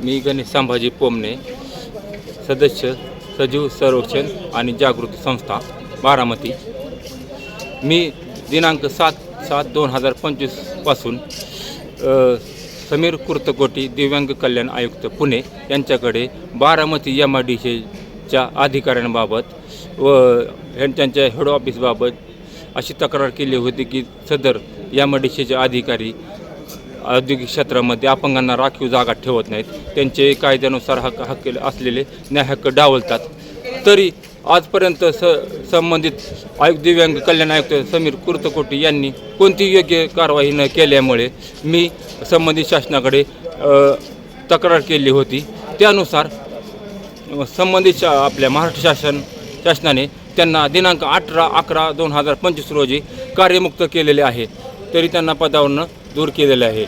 मी गणेश संभाजी पोमणे सदस्य सजीव संरक्षण आणि जागृती संस्था बारामती. मी दिनांक सात सात दोन हजार पंचवीसपासून समीर कुर्तकोटी दिव्यांग कल्याण आयुक्त पुणे यांच्याकडे बारामती एम आय डी सीच्या अधिकाऱ्यांबाबत व त्यांच्या हेड ऑफिसबाबत अशी तक्रार केली होती की सदर एम आय डी सीचे अधिकारी औद्योगिक क्षेत्रामध्ये अपंगांना राखीव जागा ठेवत नाहीत. त्यांचे कायद्यानुसार हक्क हक्क असलेले न्यायहक्क डावलतात. तरी आजपर्यंत स संबंधित आयुक्त दिव्यांग कल्याण आयुक्त समीर कुर्तकोटी यांनी कोणती योग्य कारवाई न केल्यामुळे मी संबंधित शासनाकडे तक्रार केली होती. त्यानुसार संबंधित शा आपल्या महाराष्ट्र शासन शासनाने त्यांना दिनांक अठरा अकरा दोन हजार पंचवीस रोजी कार्यमुक्त केलेले आहे. तरी त्यांना पदावरनं दूर केलेले आहे.